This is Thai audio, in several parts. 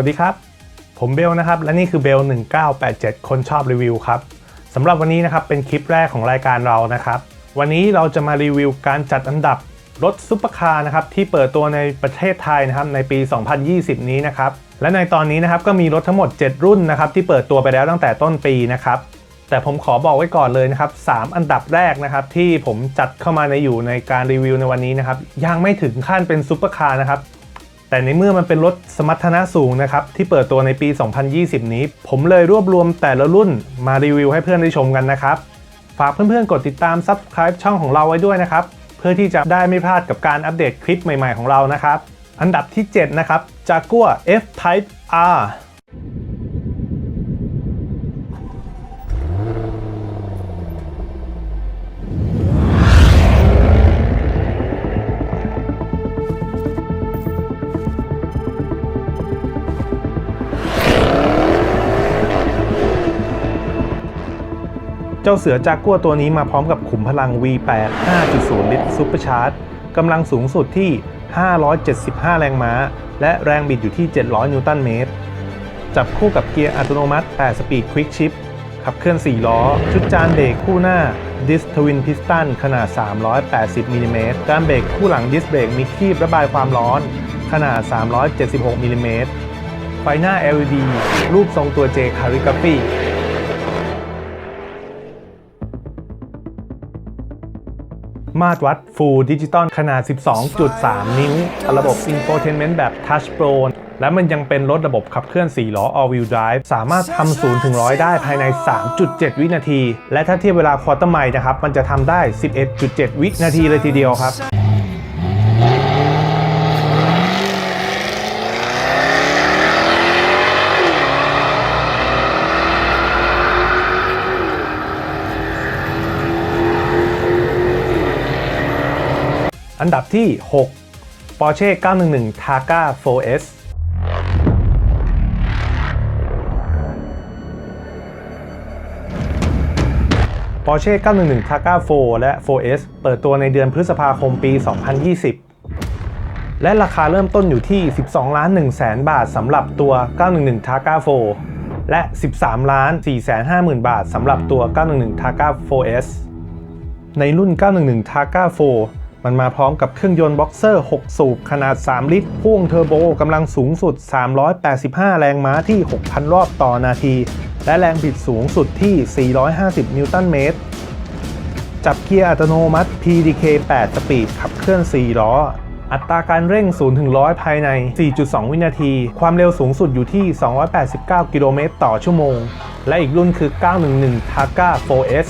วัสดีครับ ผมเบลนะครับ และนี่คือเบล 1987 คนชอบรีวิวครับสำหรับวันนี้นะครับเป็นคลิปแรกของรายการเรานะครับ วันนี้เราจะมารีวิวการจัดอันดับรถซุปเปอร์คาร์นะครับที่เปิดตัวในประเทศไทยนะครับในปี 2020 นี้นะครับและในตอนนี้นะครับก็มีรถทั้งหมด 7 รุ่นนะครับที่เปิดตัวไปแล้วตั้งแต่ต้นปีนะครับแต่ผมขอบอกไว้ก่อนเลยนะครับ 3 อันดับแรกนะครับที่ผมจัดเข้ามาในอยู่ในการรีวิวในวันนี้นะครับยังไม่ถึงขั้นเป็นซุปเปอร์คาร์นะครับ แต่ในเมื่อมันเป็นรถสมรรถนะสูงนะครับ ที่เปิดตัวในปี 2020 นี้ ผมเลยรวบรวมแต่ละรุ่นมารีวิวให้เพื่อนได้ชมกันนะครับ ฝากเพื่อนๆ กดติดตาม Subscribe ช่องของเราไว้ด้วยนะครับ เพื่อที่จะได้ไม่พลาดกับการอัปเดตคลิปใหม่ๆของเรานะครับ อันดับที่ 7 นะครับ Jaguar F-Type R เจ้าเสือจากกัวตัวนี้มาพร้อมกับขุมพลัง V8 5.0 ลิตรซูเปอร์ชาร์จกำลังสูงสุดที่ 575 แรงม้า และแรงบิดอยู่ที่ 700 นิวตันเมตร จับคู่กับเกียร์อัตโนมัติ 8 สปีดควิกชิปขับเคลื่อน 4 ล้อ ชุดจานเบรกคู่หน้าดิสทวินพิสตันขนาด 380มิลิเมตรจานเบรกคู่หลังดิสเบรกมีคีบระบายความร้อน ขนาด 376มิลิเมตรไฟหน้า LED รูปทรงตัว J Calligraphy มาตรวัด Full Digital ขนาด 12.3 นิ้ว ระบบ Infotainment แบบ Touch Pro และมันยังเป็นรถระบบขับเคลื่อน 4 ล้อ All Wheel Drive สามารถทำ0ถึง100 ได้ภายใน 3.7 วินาที และถ้าเทียบเวลาควอเตอร์ไมล์นะครับ มันจะทำได้ 11.7 วินาทีเลยทีเดียวครับ อันดับที่ 6 Porsche 911 Targa 4S Porsche 911 Targa 4 และ 4S เปิดตัวในเดือนพฤษภาคมปี 2020 และราคาเริ่มต้นอยู่ที่ 12 ล้าน1แสนบาทสำหรับตัว 911 Targa 4 และ 13 ล้าน4แสน50,000 บาทสำหรับตัว 911 Targa 4S ในรุ่น 911 Targa 4 มันมาพร้อมกับเครื่องยนต์บ็อกเซอร์ 6 สูบ ขนาด 3 ลิตร พ่วงเทอร์โบกำลังสูงสุด 385 แรงม้าที่ 6,000 รอบต่อนาที และแรงบิดสูงสุดที่ 450 นิวตันเมตร จับเกียร์อัตโนมัติ PDK 8 สปีด ขับเคลื่อน 4 ล้อ อัตราการเร่ง 0 ถึง 100 ภายใน 4.2 วินาที ความเร็วสูงสุดอยู่ที่ 289 กิโลเมตรต่อชั่วโมง และอีกรุ่นคือ 911 Targa 4S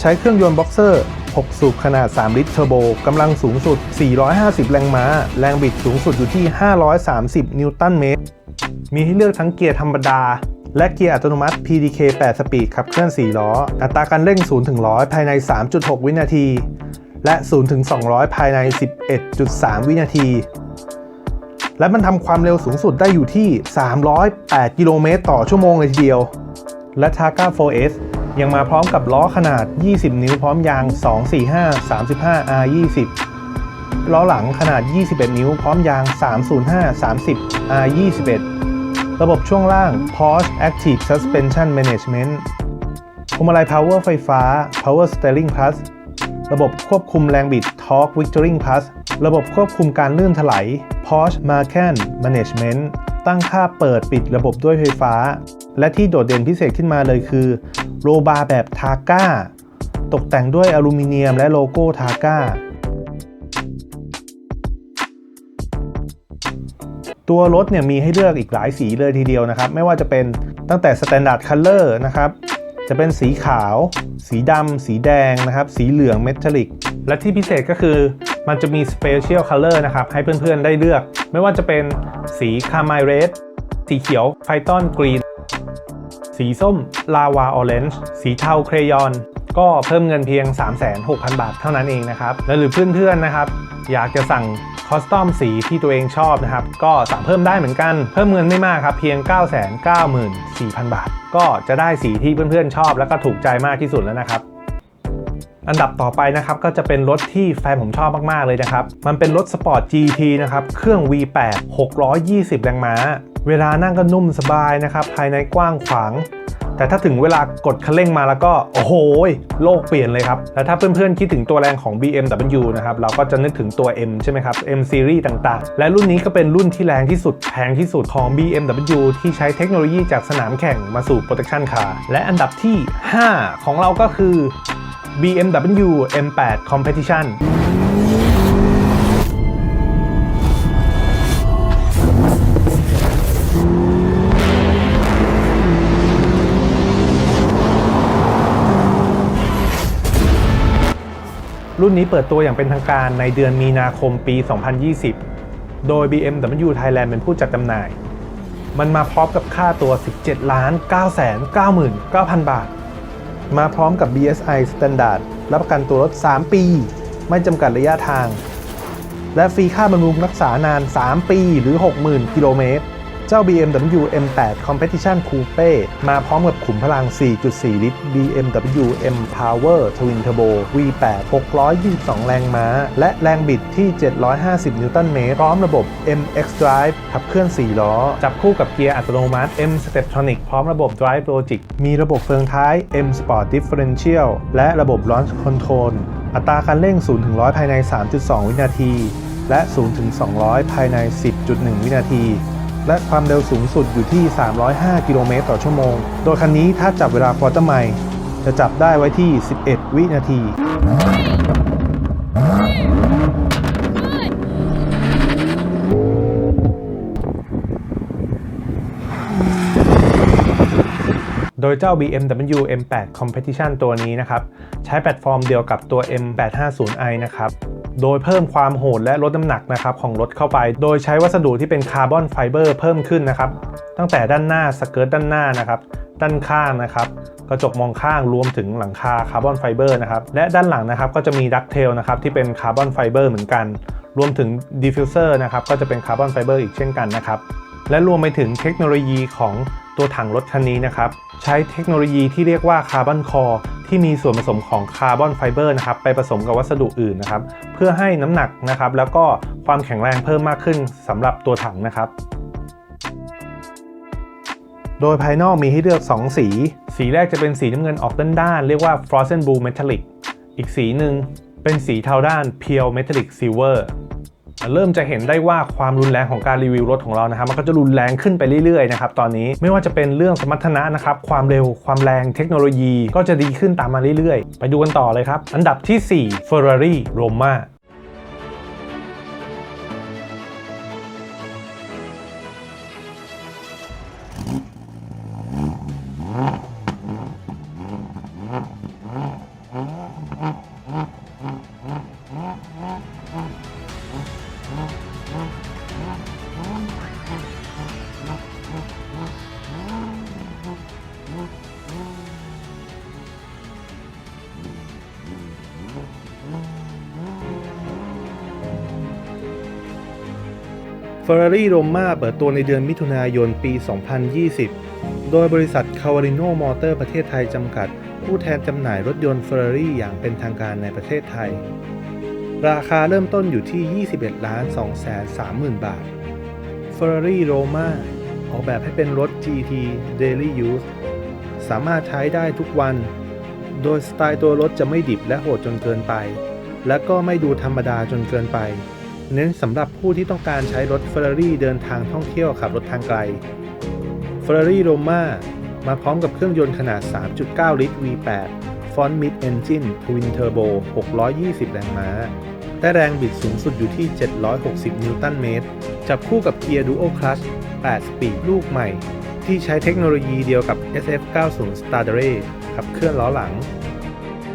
ใช้เครื่องยนต์บ็อกเซอร์ 6 สูบขนาด 3 ลิตรเทอร์โบกำลังสูงสุด 450 แรงม้า แรงบิดสูงสุดอยู่ที่ 530 นิวตันเมตร มีให้เลือกทั้งเกียร์ธรรมดา และเกียร์อัตโนมัติ PDK 8 สปีดขับเคลื่อน 4 ล้อ อัตราการเร่ง 0 ถึง 100 ภายใน 3.6 วินาที และ 0 ถึง 200 ภายใน 11.3 วินาที และมันทำความเร็วสูงสุดได้อยู่ที่ 308 กิโลเมตรต่อชั่วโมงเลยทีเดียว และ Targa 4S ยังมาพร้อมกับล้อขนาด 20 นิ้วพร้อมยาง 245 35 R20 ล้อหลังขนาด 21 นิ้วพร้อมยาง 305 30 R21 ระบบช่วงล่าง Porsche Active Suspension Management พวงมาลัย Power ไฟฟ้า Power Steering Plus ระบบควบคุมแรงบิด Torque Vectoring Plus ระบบควบคุมการลื่นถลาย Porsche Macan Management ตั้งค่าเปิดปิดระบบด้วยไฟฟ้า และที่โดดเด่นพิเศษขึ้นมาเลยคือโรบาร์แบบทาก้า ตกแต่งด้วยอลูมิเนียมและโลโก้ทาก้า ตัวรถเนี่ยมีให้เลือกอีกหลายสีเลยทีเดียวนะครับ ไม่ว่าจะเป็นตั้งแต่ Standard Color นะครับจะเป็นสีขาว สีดำ สีแดงนะครับ สีเหลืองเมทัลลิก และที่พิเศษก็คือ มันจะมี Special Color นะครับ ให้เพื่อนๆได้เลือก ไม่ว่าจะเป็นสีคาร์ไมเรดสีเขียวไฟตอนกรีนสีส้มลาวาออเรนจ์สีเทาเครยอน ก็เพิ่มเงินเพียง 36,000 บาทเท่านั้นเองนะครับ และหรือเพื่อนๆนะครับ อยากจะสั่งคอสตอมสีที่ตัวเองชอบนะครับ ก็สั่งเพิ่มได้เหมือนกัน เพิ่มเงินไม่มากครับ เพียง 994,000 บาท ก็จะได้สีที่เพื่อนๆชอบ แล้วก็ถูกใจมากที่สุดแล้วนะครับ อันดับต่อไปนะครับก็จะเป็นรถที่แฟนผมชอบมากๆเลยนะครับ มันเป็นรถสปอร์ต GT นะครับเครื่อง V8 620 แรงม้า เวลานั่งก็นุ่มสบายนะครับภายในกว้างขวาง แต่ถ้าถึงเวลากดคันเร่งมาแล้วก็โอ้โหโลกเปลี่ยนเลยครับ และถ้าเพื่อนๆคิดถึงตัวแรงของ BMW นะครับเราก็จะนึกถึงตัว M ใช่ไหมครับ M Series ต่างๆ และรุ่นนี้ก็เป็นรุ่นที่แรงที่สุดแพงที่สุดของ BMW ที่ใช้เทคโนโลยีจากสนามแข่งมาสู่ Protection Car และอันดับที่ 5 ของเราก็คือ BMW M8 Competition รุ่นนี้เปิดตัวอย่างเป็นทางการในเดือนมีนาคมปี 2020 โดย BMW Thailand เป็นผู้จัดจำหน่าย มันมาพร้อมกับค่าตัว 17 ล้าน9 9 9 9 0 0 บาท มาพร้อมกับ BSI Standard รับประกันตัวรถ 3 ปี ไม่จำกัดระยะทาง และฟรีค่าบำรุงรักษานาน 3 ปีหรือ 60,000 กิโลเมตร จ้า BMW M8 Competition Coupe มาพร้อมกับขุมพลัง 4.4 ลิตร BMW M Power Twin Turbo V8 622 แรงม้า และแรงบิดที่ 750 นิวตันเมตร พร้อมระบบ MX Drive ขับเคลื่อน 4 ล้อ จับคู่กับเกียร์อัตโนมัติ M Steptronic พร้อมระบบ Drive Logic มีระบบเฟืองท้าย M Sport Differential และระบบ Launch Control อัตราการเร่ง 0-100 ภายใน 3.2 วินาที และ 0-200 ภายใน 10.1 วินาที และความเร็วสูงสุดอยู่ที่ 305 กิโลเมตรต่อชั่วโมง โดยคันนี้ถ้าจับเวลาควอเตอร์ไมล์จะจับได้ไว้ที่ 11 วินาที โดยเจ้า BMW M8 Competition ตัวนี้นะครับ ใช้แพลตฟอร์มเดียวกับตัว M850i นะครับ โดยเพิ่มความโหดและลดน้ำหนักนะครับของรถเข้าไป โดยใช้วัสดุที่เป็นคาร์บอนไฟเบอร์เพิ่มขึ้นนะครับ ตั้งแต่ด้านหน้าสเกิร์ตด้านหน้านะครับ ด้านข้างนะครับกระจกมองข้างรวมถึงหลังคาคาร์บอนไฟเบอร์นะครับและด้านหลังนะครับก็จะมีดักเทลนะครับที่เป็นคาร์บอนไฟเบอร์เหมือนกัน รวมถึงดิฟฟิวเซอร์นะครับก็จะเป็นคาร์บอนไฟเบอร์อีกเช่นกันนะครับและรวมไปถึงเทคโนโลยีของ ตัวถังรถคันนี้นะครับ ใช้เทคโนโลยีที่เรียกว่าคาร์บอนคอร์ที่มีส่วนผสมของคาร์บอนไฟเบอร์นะครับไปผสมกับวัสดุอื่นนะครับ เพื่อให้น้ำหนักนะครับ แล้วก็ความแข็งแรงเพิ่มมากขึ้นสำหรับตัวถังนะครับ โดยภายนอกมีให้เลือก 2 สี สีแรกจะเป็นสีน้ำเงินออกด้านๆเรียกว่า Frozen Blue Metallic อีกสีหนึ่งเป็นสีเทาด้าน Pure Metallic Silver เริ่มจะเห็นได้ว่าความรุนแรงของการรีวิวรถของเรานะครับมันก็จะรุนแรงขึ้นไปเรื่อยๆนะครับตอนนี้ไม่ว่าจะเป็นเรื่องสมรรถนะนะครับความเร็วความแรงเทคโนโลยีก็จะดีขึ้นตามมาเรื่อยๆ ไปดูกันต่อเลยครับ อันดับที่ 4 Ferrari Roma Ferrari Roma เปิดตัวในเดือนมิถุนายนปี 2020 โดยบริษัท Cavarino Motor ประเทศไทยจำกัด ผู้แทนจำหน่ายรถยนต์ Ferrari อย่างเป็นทางการในประเทศไทย ราคาเริ่มต้นอยู่ที่ 21ล้าน2 3 0,000 บาท Ferrari Roma ออกแบบให้เป็นรถ GT Daily Use สามารถใช้ได้ทุกวัน โดยสไตล์ตัวรถจะไม่ดิบและโหดจนเกินไป และก็ไม่ดูธรรมดาจนเกินไป เน้นสำหรับผู้ที่ต้องการใช้รถ Ferrari เดินทางท่องเที่ยวขับรถทางไกล Ferrari Roma มาพร้อมกับเครื่องยนต์ขนาด 3.9 ลิตร V8 Front Mid Engine Twin Turbo 620 แรงม้า ได้แรงบิดสูงสุดอยู่ที่ 760 นิวตันเมตร จับคู่กับเกียร์ Dual Clutch 8สปีดลูกใหม่ ที่ใช้เทคโนโลยีเดียวกับ SF90 Stradale ขับเคลื่อนล้อหลัง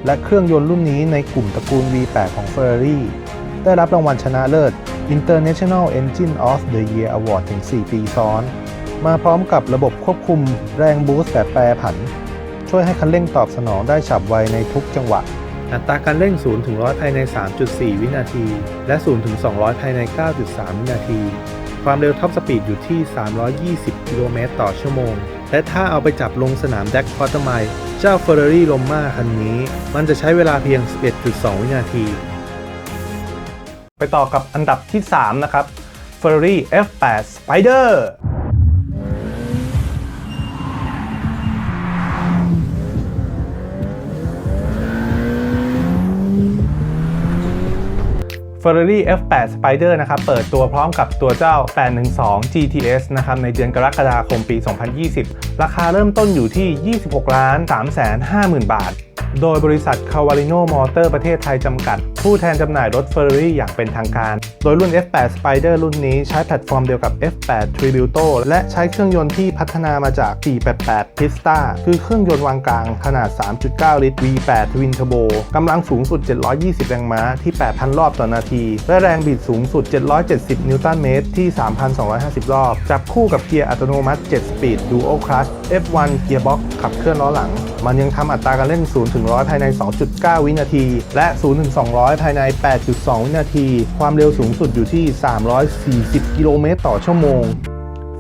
และเครื่องยนต์รุ่นนี้ในกลุ่มตระกูล V8 ของ Ferrari ได้รับรางวัลชนะเลิศ International Engine of the Year Award ถึง 4 ปีซ้อน มาพร้อมกับระบบควบคุมแรงบูสต์แบบแปรผัน ช่วยให้คันเร่งตอบสนองได้ฉับไวในทุกจังหวะ อัตราการเร่ง 0 ถึง 100 ภายใน 3.4 วินาที และ 0 ถึง 200 ภายใน 9.3 วินาที ความเร็วท็อปสปีดอยู่ที่ 320 กิโลเมตรต่อชั่วโมง และถ้าเอาไปจับลงสนามแดกควอเตอร์ไมล์เจ้า Ferrari Roma คันนี้ มันจะใช้เวลาเพียง 11.2 วินาที ไปต่อกับอันดับที่ 3 นะครับ Ferrari F8 Spider เฟอร์ Ferrari F8 Spider นะครับ เปิดตัวพร้อมกับตัวเจ้า 812 GTS นะครับ ในเดือนกรกฎาคมปี 2020 ราคาเริ่มต้นอยู่ที่ 26 ล้าน3 5 0 0 0 0 บาท โดยบริษัท c a v a l i n o Motor ประเทศไทยจำกัดผู้แทนจำหน่ายรถเฟอร์รี่อย่างเป็นทางการ โดยรุ่น F8 Spider รุ่นนี้ใช้แพลตฟอร์มเดียวกับ F8 Tributo และใช้เครื่องยนต์ที่พัฒนามาจาก 488 Pista คือเครื่องยนต์วางกลางขนาด 3.9 ลิตร V8 Twin Turbo กำลังสูงสุด 720 แรงม้าที่ 8,000 รอบต่อนาที และแรงบิดสูงสุด 770 นิวตันเมตรที่ 3,250 รอบ จับคู่กับเกียร์อัตโนมัติ 7 สปีด Dual Clutch F1 เกียร์บ็อกขับเคลื่อนล้อหลัง มันยังทำอัตราการเร่ง0-100 ภายใน 2.9 วินาที และ 0-200 100 ภายใน 8.2 วินาที ความเร็วสูงสุดอยู่ที่ 340 กิโลเมตรต่อชั่วโมง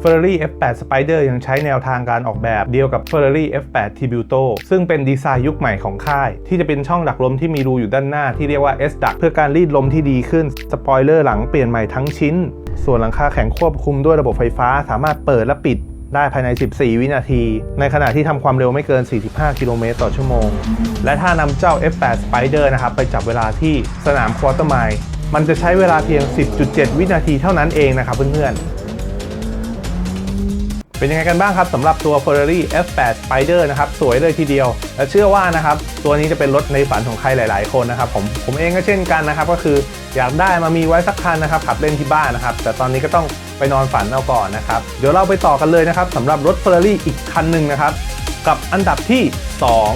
Ferrari F8 Spider ยังใช้แนวทางการออกแบบเดียวกับ Ferrari F8 Tributo ซึ่งเป็นดีไซน์ยุคใหม่ของค่าย ที่จะเป็นช่องดักลมที่มีรูอยู่ด้านหน้าที่เรียกว่า S ดักเพื่อการรีดลมที่ดีขึ้น สปอยเลอร์หลังเปลี่ยนใหม่ทั้งชิ้น ส่วนหลังคาแข็งควบคุมด้วยระบบไฟฟ้าสามารถเปิดและปิด ได้ภายใน 14 วินาที ในขณะที่ทำความเร็วไม่เกิน 45 กิโลเมตรต่อชั่วโมง และถ้านำเจ้า F8 Spider นะครับ ไปจับเวลาที่สนามควอเตอร์ไมล์มันจะใช้เวลาเพียง 10.7 วินาทีเท่านั้นเองนะครับเพื่อนๆ เป็นยังไงกันบ้างครับสำหรับตัว Ferrari F8 Spider นะครับ สวยเลยทีเดียว และเชื่อว่านะครับ ตัวนี้จะเป็นรถในฝันของใครหลาย ๆ คนนะครับ ผมผมเองก็เช่นกันนะครับ ก็คืออยากได้มามีไว้สักคันนะครับขับเล่นที่บ้านนะครับ แต่ตอนนี้ก็ต้อง ไปนอนฝันเอาก่อนนะครับ เดี๋ยวเราไปต่อกันเลยนะครับสำหรับรถ Ferrari อีกคันหนึ่งนะครับ กับอันดับที่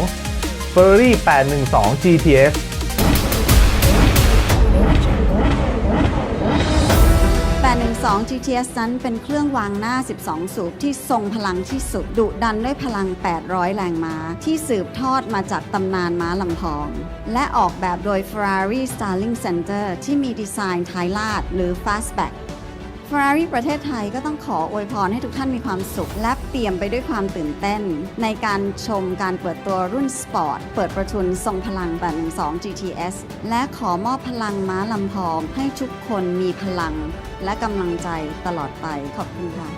2 Ferrari 812 GTS 812 GTS นั้นเป็นเครื่องวางหน้า 12 สูบที่ทรงพลังที่สุด ดุดันด้วยพลัง 800 แรงม้า ที่สืบทอดมาจากตำนานม้าลำพอง และออกแบบโดย Ferrari Styling Center ที่มีดีไซน์ท้ายลาดหรือ Fastback Ferrari ประเทศไทยก็ต้องขออวยพรให้ทุกท่านมีความสุข และเปี่ยมไปด้วยความตื่นเต้น ในการชมการเปิดตัวรุ่นสปอร์ต เปิดประทุนทรงพลัง812 GTS และขอมอบพลังม้าลำพองให้ทุกคนมีพลัง และกำลังใจตลอดไปขอบคุณค่ะ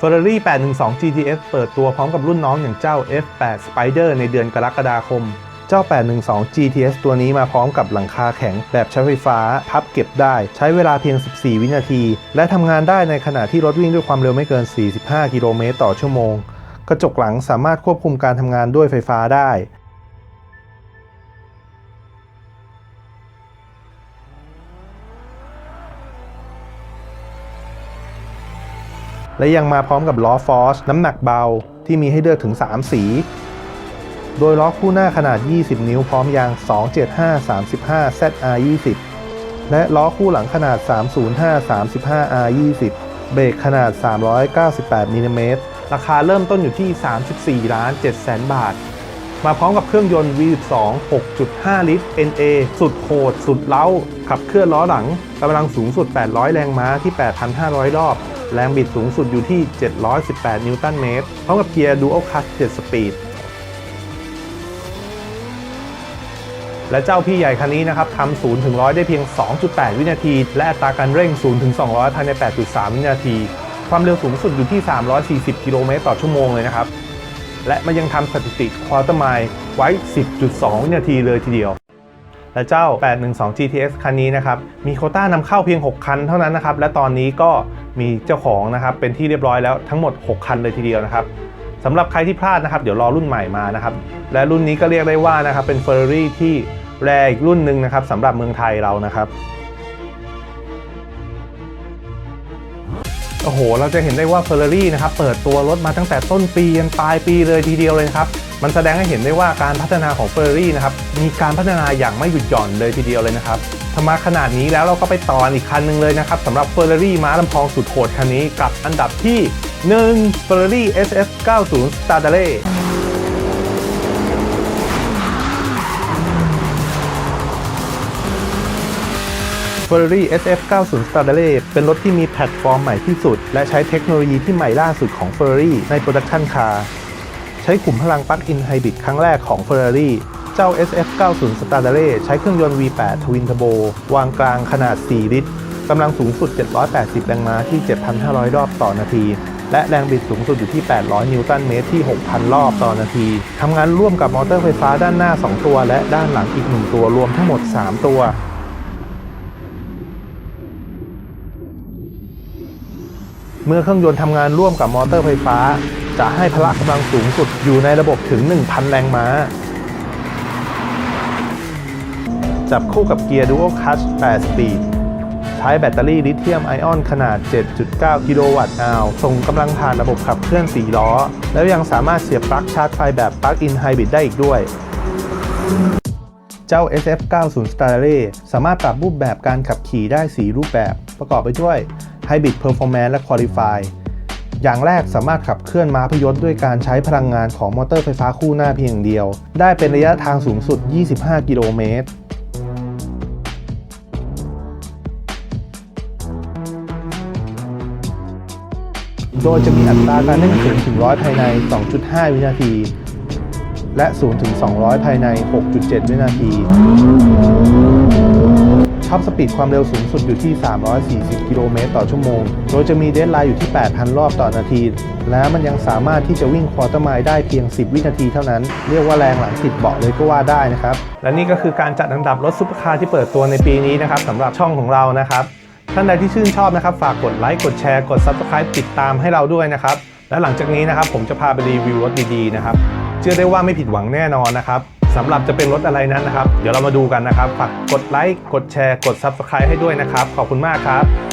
Ferrari 812 GTS เปิดตัวพร้อมกับรุ่นน้องอย่างเจ้า F8 Spider ในเดือนกรกฎาคม เจ้า 812 GTS ตัวนี้มาพร้อมกับหลังคาแข็งแบบใช้ไฟฟ้า พับเก็บได้ ใช้เวลาเพียง 14 วินาที และทำงานได้ในขณะที่รถวิ่งด้วยความเร็วไม่เกิน 45 กิโลเมตรต่อชั่วโมง กระจกหลังสามารถควบคุมการทำงานด้วยไฟฟ้าได้และยังมาพร้อมกับล้อฟอร์สน้ำหนักเบาที่มีให้เลือกถึง 3 สี โดยล้อคู่หน้าขนาด 20 นิ้วพร้อมยาง 275 35 ZR 20และล้อคู่หลังขนาด 305 35 R 20เบรกขนาด 398มิลลิเมตรราคาเริ่มต้นอยู่ที่ 34 ล้าน7แสนบาท มาพร้อมกับเครื่องยนต์ V12 6.5 ลิตร NA สุดโหด สุดเล้า ขับเคลื่อนล้อหลังกำลังสูงสุด 800 แรงม้าที่ 8,500 รอบ แรงบิดสูงสุดอยู่ที่ 718 นิวตันเมตร พร้อมกับเกียร์ Dual Clutch 7 Speed และเจ้าพี่ใหญ่คันนี้นะครับทำ0ถึง100 ได้เพียง 2.8 วินาที และอัตราการเร่ง0ถึง200 ภายใน 8.3 วินาที ความเร็วสูงสุดอยู่ที่ 340 กิโลเมตรต่อชั่วโมงเลยนะครับ และมันยังทำสถิติควอเตอร์ไมล์ไว้ 10.2 วินาทีเลยทีเดียว และเจ้า 812 GTS คันนี้นะครับมีโคต้านำเข้าเพียง 6 คันเท่านั้นนะครับและตอนนี้ก็มีเจ้าของนะครับเป็นที่เรียบร้อยแล้วทั้งหมด 6 คันเลยทีเดียวนะครับ สำหรับใครที่พลาดนะครับเดี๋ยวรอรุ่นใหม่มานะครับและรุ่นนี้ก็เรียกได้ว่านะครับเป็น Ferrari ที่แรอีกรุ่นหนึ่งนะครับสำหรับเมืองไทยเรานะครับโอ้โห เราจะเห็นได้ว่า Ferrari นะครับเปิดตัวรถมาตั้งแต่ต้นปียันปลายปีเลยทีเดียวเลยครับ มันแสดงให้เห็นได้ว่าการพัฒนาของ Ferrari นะครับมีการพัฒนาอย่างไม่หยุดหย่อนเลยทีเดียวเลยนะครับทำมาขนาดนี้แล้วเราก็ไปต่ออีกคันหนึ่งเลยนะครับสำหรับ Ferrari ม้าลำพองสุดโหดคันนี้กับอันดับที่ 1 Ferrari SF 90 Stradale Ferrari SF 90 Stradale เป็นรถที่มีแพลตฟอร์มใหม่ที่สุด และใช้เทคโนโลยีที่ใหม่ล่าสุดของ Ferrari ใน Production Car ใช้ขุมพลังปลั๊กอินไฮบริดครั้งแรกของ Ferrari เจ้า SF 90 Stradale ใช้เครื่องยนต์ V8 Twin Turbo วางกลางขนาด 4 ลิตรกำลังสูงสุด 780 แรงม้าที่ 7,500 รอบต่อนาที และแรงบิดสูงสุดอยู่ที่ 800 นิวตันเมตรที่ 6,000 รอบต่อนาที ทำงานร่วมกับมอเตอร์ไฟฟ้าด้านหน้า 2 ตัว และด้านหลังอีก 1 ตัวรวมทั้งหมด 3 ตัวเมื่อเครื่องยนต์ทำงานร่วมกับมอเตอร์ไฟฟ้า จะให้พละกำลังสูงสุดอยู่ในระบบถึง 1,000 แรงม้า จับคู่กับเกียร์ Dual Clutch 8สปีด ใช้แบตเตอรี่ลิเธียมไอออนขนาด 7.9 กิโลวัตต์อาวส่งกำลังผ่านระบบขับเคลื่อน 4 ล้อ แล้วยังสามารถเสียบปลั๊กชาร์จไฟแบบปลั๊กอินไฮบริดได้อีกด้วย เจ้า SF90 Starray สามารถปรับรูปแบบการขับขี่ได้ 4 รูปแบบ ประกอบไปด้วย Hybrid Performance และ Qualify อย่างแรกสามารถขับเคลื่อนม้าพยศด้วยการใช้พลังงานของมอเตอร์ไฟฟ้าคู่หน้าเพียงเดียว ได้เป็นระยะทางสูงสุด 25 กิโลเมตร โดยจะมีอัตราการเร่ง0ถึง100 ภายใน 2.5 วินาที และ0ถึง 200 ภายใน 6.7 วินาที ท็อปสปีดความเร็วสูงสุดอยู่ที่ 340 กิโลเมตรต่อชั่วโมง โดยจะมีเดดไลน์อยู่ที่ 8,000 รอบต่อนาที และมันยังสามารถที่จะวิ่งควอเตอร์ไมล์ได้เพียง 10 วินาทีเท่านั้น เรียกว่าแรงหลังติดเบาะเลยก็ว่าได้นะครับ และนี่ก็คือการจัดอันดับรถซุปเปอร์คาร์ที่เปิดตัวในปีนี้นะครับสำหรับช่องของเรานะครับ ท่านใดที่ชื่นชอบนะครับ ฝากกดไลค์ กดแชร์ กด Subscribe ติดตามให้เราด้วยนะครับ และหลังจากนี้นะครับ ผมจะพาไปรีวิวรถดีๆนะครับ เชื่อได้ว่าไม่ผิดหวังแน่นอนนะครับสำหรับจะเป็นรถอะไรนั้นนะครับ เดี๋ยวเรามาดูกันนะครับ ฝากกดไลค์ กดแชร์ กด Subscribe ให้ด้วยนะครับ ขอบคุณมากครับ